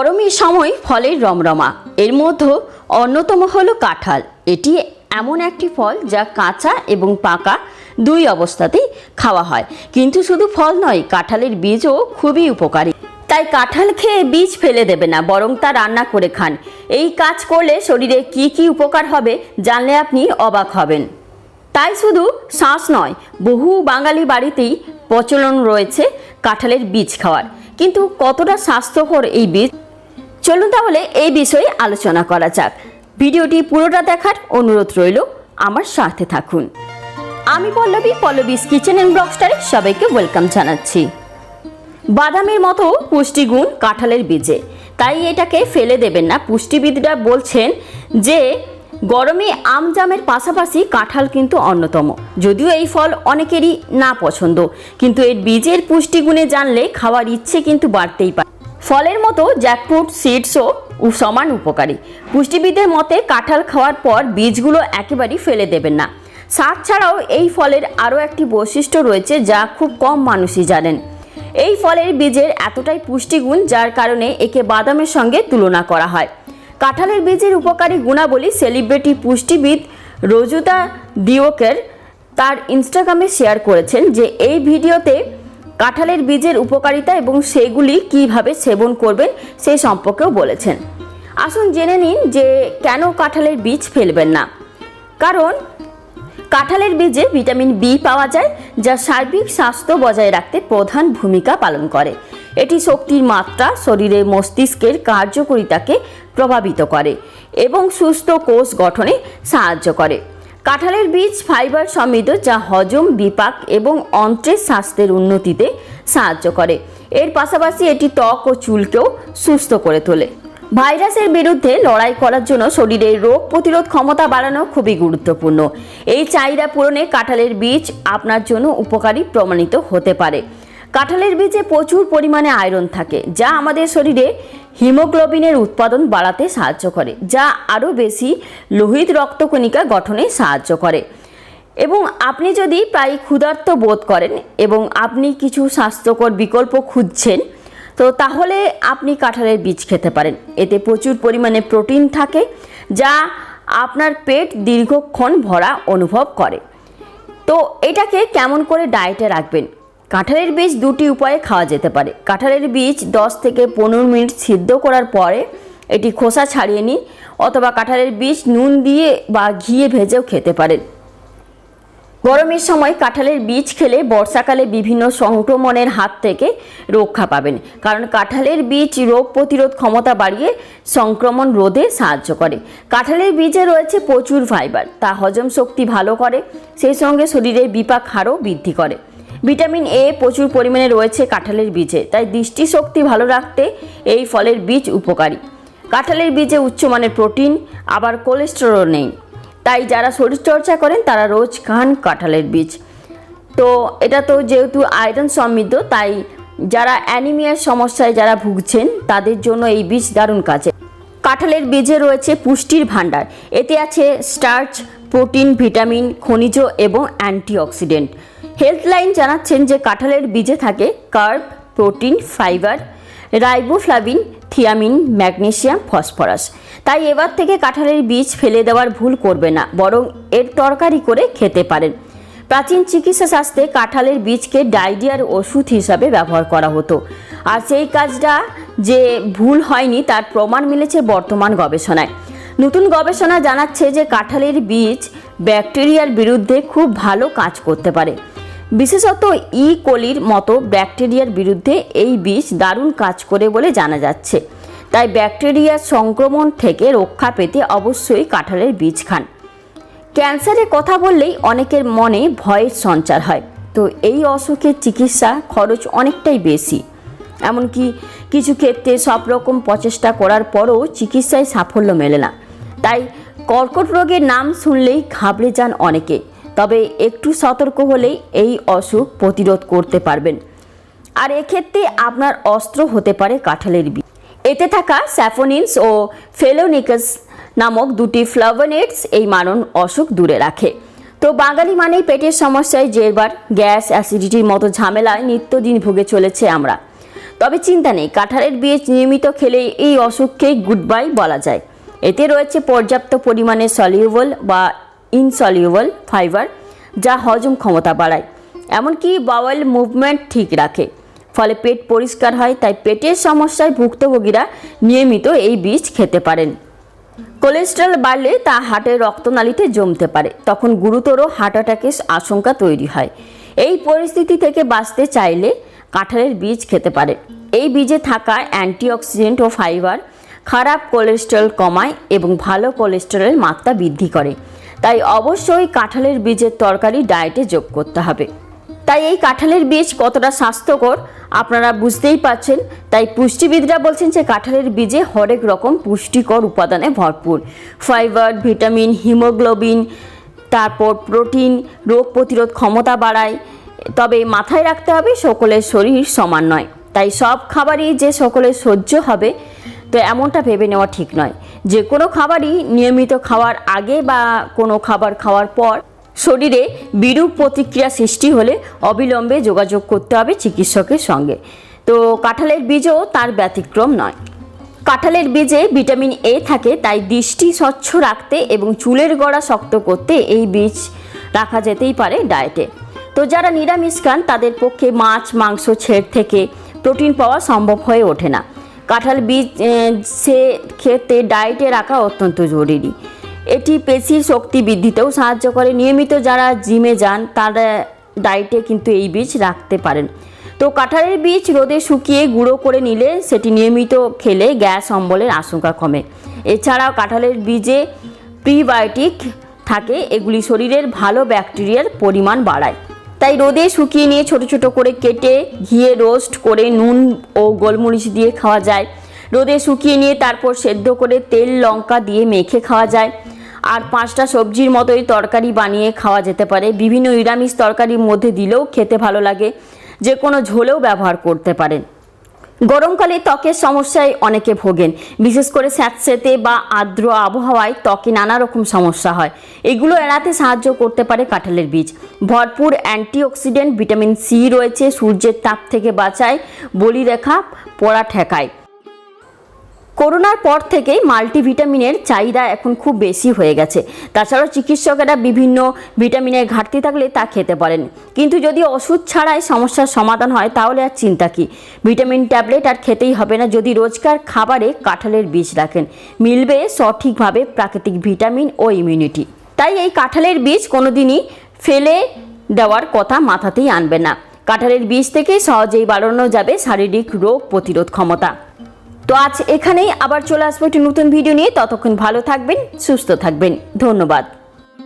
গরমের সময় ফলের রমরমা। এর মধ্যে অন্যতম হলো কাঁঠাল। এটি এমন একটি ফল যা কাঁচা এবং পাকা দুই অবস্থাতেই খাওয়া হয়। কিন্তু শুধু ফল নয়, কাঁঠালের বীজও খুবই উপকারী। তাই কাঁঠাল খেয়ে বীজ ফেলে দেবে না, বরং তা রান্না করে খান। এই কাজ করলে শরীরে কি কি উপকার হবে জানলে আপনি অবাক হবেন। তাই শুধু শ্বাস নয়, বহু বাঙালি বাড়িতেই প্রচলন রয়েছে কাঁঠালের বীজ খাওয়ার। কিন্তু কতটা স্বাস্থ্যকর এই বীজ চলুন তাহলে এই বিষয়ে আলোচনা করা যাক। ভিডিওটি পুরোটা দেখার অনুরোধ রইল। আমার সাথে থাকুন। আমি পল্লবী, পল্লবীস কিচেন অ্যান্ড ব্লগস্টারে সবাইকে ওয়েলকাম জানাচ্ছি। বাদামের মতো পুষ্টিগুণ কাঁঠালের বীজে। তাই এটাকে ফেলে দেবেন না। পুষ্টিবিদরা বলছেন যে, গরমে আম জামের পাশাপাশি কাঁঠাল কিন্তু অন্যতম। যদিও এই ফল অনেকেরই না পছন্দ। কিন্তু এর বীজের পুষ্টিগুণে জানলে খাওয়ার ইচ্ছে কিন্তু বাড়তেই পারে। ফলের মতো জ্যাকফ্রুট সিডসও সমান উপকারী। পুষ্টিবিদের মতে কাঁঠাল খাওয়ার পর বীজগুলো একেবারেই ফেলে দেবেন না। স্বাদ ছাড়াও এই ফলের আরও একটি বৈশিষ্ট্য রয়েছে যা খুব কম মানুষই জানেন। এই ফলের বীজের এতটাই পুষ্টিগুণ যার কারণে একে বাদামের সঙ্গে তুলনা করা হয়। কাঁঠালের বীজের উপকারী গুণাবলী সেলিব্রিটি পুষ্টিবিদ রোজুতা দিওকের তার ইনস্টাগ্রামে শেয়ার করেছেন যে এই ভিডিওতে কাঁঠালের বীজের উপকারিতা এবং সেগুলি কীভাবে সেবন করবেন সেই সম্পর্কেও বলেছেন। আসুন জেনে নিন যে কেন কাঁঠালের বীজ ফেলবেন না। কারণ কাঁঠালের বীজে ভিটামিন বি পাওয়া যায়, যা সার্বিক স্বাস্থ্য বজায় রাখতে প্রধান ভূমিকা পালন করে। এটি শক্তির মাত্রা শরীরের মস্তিষ্কের কার্যকরিতাকে প্রভাবিত করে এবং সুস্থ কোষ গঠনে সাহায্য করে। কাঁঠালের বীজ ফাইবার সমৃদ্ধ যা হজম, বিপাক এবং অন্ত্রের স্বাস্থ্যের উন্নতিতে সাহায্য করে। এর পাশাপাশি এটি ত্বক ও চুলকেও সুস্থ করে তোলে। ভাইরাসের বিরুদ্ধে লড়াই করার জন্য শরীরের রোগ প্রতিরোধ ক্ষমতা বাড়ানো খুবই গুরুত্বপূর্ণ। এই চাহিদা পূরণে কাঁঠালের বীজ আপনার জন্য উপকারী প্রমাণিত হতে পারে। কাঁঠালের বীজে প্রচুর পরিমাণে আয়রন থাকে, যা আমাদের শরীরে হিমোগ্লোবিনের উৎপাদন বাড়াতে সাহায্য করে, যা আরও বেশি লোহিত রক্তকণিকা গঠনে সাহায্য করে। এবং আপনি যদি প্রায় ক্ষুধার্ত বোধ করেন এবং আপনি কিছু স্বাস্থ্যকর বিকল্প খুঁজছেন, তো তাহলে আপনি কাঁঠালের বীজ খেতে পারেন। এতে প্রচুর পরিমাণে প্রোটিন থাকে, যা আপনার পেট দীর্ঘক্ষণ ভরা অনুভব করে। তো এটাকে কেমন করে ডায়েটে রাখবেন? কাঁঠালের বীজ দুটি উপায়ে খাওয়া যেতে পারে। কাঁঠালের বীজ 10 থেকে পনেরো মিনিট সিদ্ধ করার পরে এটি খোসা ছাড়িয়ে নিন অথবা কাঁঠালের বীজ নুন দিয়ে বা ঘিয়ে ভেজেও খেতে পারেন। গরমের সময় কাঁঠালের বীজ খেলে বর্ষাকালে বিভিন্ন সংক্রমণের হাত থেকে রক্ষা পাবেন, কারণ কাঁঠালের বীজ রোগ প্রতিরোধ ক্ষমতা বাড়িয়ে সংক্রমণ রোধে সাহায্য করে। কাঁঠালের বীজে রয়েছে প্রচুর ফাইবার, তা হজম শক্তি ভালো করে, সেই সঙ্গে শরীরের বিপাক হারও বৃদ্ধি করে। ভিটামিন এ প্রচুর পরিমাণে রয়েছে কাঁঠালের বীজে, তাই দৃষ্টিশক্তি ভালো রাখতে এই ফলের বীজ উপকারী। কাঁঠালের বীজে উচ্চমানের প্রোটিন, আবার কোলেস্টেরল নেই, তাই যারা শরীরচর্চা করেন তারা রোজ খান কাঁঠালের বীজ। তো এটা তো যেহেতু আয়রন সমৃদ্ধ, তাই যারা অ্যানিমিয়ার সমস্যায় যারা ভুগছেন, তাদের জন্য এই বীজ দারুণ কাজে। কাঁঠালের বীজে রয়েছে পুষ্টির ভাণ্ডার, এতে আছে স্টার্চ, প্রোটিন, ভিটামিন, খনিজ এবং অ্যান্টিঅক্সিডেন্ট। হেলথলাইন জানাচ্ছেন যে কাঁঠালের বীজে থাকে carb protein, fibre, riboflavin, thiamine, magnesium, phosphorus. তাই এবার থেকে কাঁঠালের বীজ ফেলে দেওয়ার ভুল করবে না, বরং এর তরকারি করে খেতে পারেন। প্রাচীন চিকিৎসা শাস্ত্রে কাঁঠালের বীজকে ডায়রিয়ার ওষুধ হিসাবে ব্যবহার করা হতো। আর সেই কাজটা যে ভুল হয়নি, তার প্রমাণ মিলেছে বর্তমান গবেষণায়। নতুন গবেষণা জানাচ্ছে যে কাঁঠালের বীজ ব্যাকটেরিয়ার বিরুদ্ধে খুব ভালো কাজ করতে পারে। বিশেষত ই. কোলির মতো ব্যাকটেরিয়ার বিরুদ্ধে এই বিষ দারুণ কাজ করে বলে জানা যাচ্ছে। তাই ব্যাকটেরিয়ার সংক্রমণ থেকে রক্ষা পেতে অবশ্যই কাঁঠালের বীজ খান। ক্যান্সারের কথা বললেই অনেকের মনে ভয়ের সঞ্চার হয়। তো এই অসুখের চিকিৎসা খরচ অনেকটাই বেশি। এমনকি কিছু ক্ষেত্রে সব রকম প্রচেষ্টা করার পরও চিকিৎসায় সাফল্য মেলে না। তাই কর্কট রোগের নাম শুনলেই ঘাবড়ে যান অনেকে। তবে একটু সতর্ক হলেই এই অসুখ প্রতিরোধ করতে পারবেন। আর এক্ষেত্রে আপনার অস্ত্র হতে পারে কাঁঠালের বীজ। এতে থাকা স্যাফোনিনস ও ফেলোনিকাস নামক দুটি ফ্লাভোনেটস এই মারণ অসুখ দূরে রাখে। তো বাঙালি মানেই পেটের সমস্যায় জেরবার, গ্যাস, অ্যাসিডিটির মতো ঝামেলায় নিত্যদিন ভুগে চলেছে আমরা। তবে চিন্তা নেই, কাঁঠালের বীজ নিয়মিত খেলে এই অসুখকে গুড বাই বলা যায়। এতে রয়েছে পর্যাপ্ত পরিমাণে সলিউবল বা ইনসলিউবল ফাইবার যা হজম ক্ষমতা বাড়ায়। এমনকি বাওয়েল মুভমেন্ট ঠিক রাখে। ফলে পেট পরিষ্কার হয়, তাই পেটের সমস্যায় ভুক্তভোগীরা নিয়মিত এই বীজ খেতে পারেন। কোলেস্ট্রল বাড়লে তা হার্টের রক্তনালীতে জমতে পারে। তখন গুরুতর হার্ট অ্যাটাকের আশঙ্কা তৈরি হয়। এই পরিস্থিতি থেকে বাঁচতে চাইলে কাঁঠালের বীজ খেতে পারে। এই বীজে থাকা অ্যান্টিঅক্সিডেন্ট ও ফাইবার খারাপ কোলেস্ট্রল কমায় এবং ভালো কোলেস্টেরলের মাত্রা বৃদ্ধি করে। তাই অবশ্যই কাঁঠালের বীজের তরকারি ডায়েটে যোগ করতে হবে। তাই এই কাঁঠালের বীজ কতটা স্বাস্থ্যকর, আপনারা বুঝতেই পাচ্ছেন তাই পুষ্টিবিদরা বলছেন যে কাঁঠালের বীজে হরেক রকম পুষ্টিকর উপাদানে ভরপুর। ফাইবার, ভিটামিন, হিমোগ্লোবিন, তারপর প্রোটিন, রোগ প্রতিরোধ ক্ষমতা বাড়ায়। তবে মাথায় রাখতে হবে সকলের শরীর সমান নয়। তাই সব খাবারই যে সকলের সহ্য হবে তো এমনটা ভেবে নেওয়া ঠিক নয়। যে কোনো খাবারই নিয়মিত খাওয়ার আগে বা কোনো খাবার খাওয়ার পর শরীরে বিরূপ প্রতিক্রিয়া সৃষ্টি হলে অবিলম্বে যোগাযোগ করতে হবে চিকিৎসকের সঙ্গে। তো কাঁঠালের বীজও তার ব্যতিক্রম নয়। কাঁঠালের বীজে ভিটামিন এ থাকে, তাই দৃষ্টি স্বচ্ছ রাখতে এবং চুলের গড়া শক্ত করতে এই বীজ রাখা যেতেই পারে ডায়েটে। তো যারা নিরামিষ খান, তাদের পক্ষে মাছ, মাংস, ছেড় থেকে প্রোটিন পাওয়া সম্ভব হয়ে ওঠে না। কাঁঠাল বীজ সে খেতে ডায়েটে রাখা অত্যন্ত জরুরি। এটি পেশির শক্তি বৃদ্ধিতেও সাহায্য করে। নিয়মিত যারা জিমে যান, তারা ডায়েটে কিন্তু এই বীজ রাখতে পারেন। তো কাঁঠালের বীজ রোদে শুকিয়ে গুঁড়ো করে নিলে সেটি নিয়মিত খেলে গ্যাস অম্বলের আশঙ্কা কমে। এছাড়াও কাঁঠালের বীজে প্রিবায়োটিক থাকে। এগুলি শরীরের ভালো ব্যাকটেরিয়ার পরিমাণ বাড়ায়। তাই রোদে শুকিয়ে নিয়ে ছোট ছোট করে কেটে ঘিয়ে রোস্ট করে নুন ও গোলমরিচ দিয়ে খাওয়া যায়। রোদে শুকিয়ে নিয়ে তারপর সেদ্ধ করে তেল, লঙ্কা দিয়ে মেখে খাওয়া যায়। আর পাঁচটা সবজির মতোই তরকারি বানিয়ে খাওয়া যেতে পারে। বিভিন্ন নিরামিষ তরকারির মধ্যে দিলেও খেতে ভালো লাগে। যে কোনো ঝোলেও ব্যবহার করতে পারেন। গরমকালে ত্বকের সমস্যায় অনেকে ভোগেন। বিশেষ করে স্যাঁতস্যাঁতে বা আর্দ্র আবহাওয়ায় ত্বকে নানা রকম সমস্যা হয়। এগুলো এড়াতে সাহায্য করতে পারে কাঁঠালের বীজ। ভরপুর অ্যান্টিঅক্সিডেন্ট ভিটামিন সি রয়েছে সূর্যের তাপ থেকে বাঁচায়, বলিরেখা, পড়া ঠেকায়। করোনার পর থেকেই মাল্টিভিটামিনের চাহিদা এখন খুব বেশি হয়ে গেছে। তাছাড়াও চিকিৎসকেরা বিভিন্ন ভিটামিনের ঘাটতি থাকলে তা খেতে পারেন। কিন্তু যদি ওষুধ ছাড়াই সমস্যার সমাধান হয়, তাহলে আর চিন্তা কী? ভিটামিন ট্যাবলেট আর খেতেই হবে না যদি রোজকার খাবারে কাঁঠালের বীজ রাখেন। মিলবে সঠিকভাবে প্রাকৃতিক ভিটামিন ও ইমিউনিটি। তাই এই কাঁঠালের বীজ কোনোদিনই ফেলে দেওয়ার কথা মাথাতেই আনবে না। কাঁঠালের বীজ থেকে সহজেই বাড়ানো যাবে শারীরিক রোগ প্রতিরোধ ক্ষমতা। তো আজ এখানেই আবার চলে আসব একটি নতুন ভিডিও নিয়ে। ততক্ষণ ভালো থাকবেন, সুস্থ থাকবেন। ধন্যবাদ।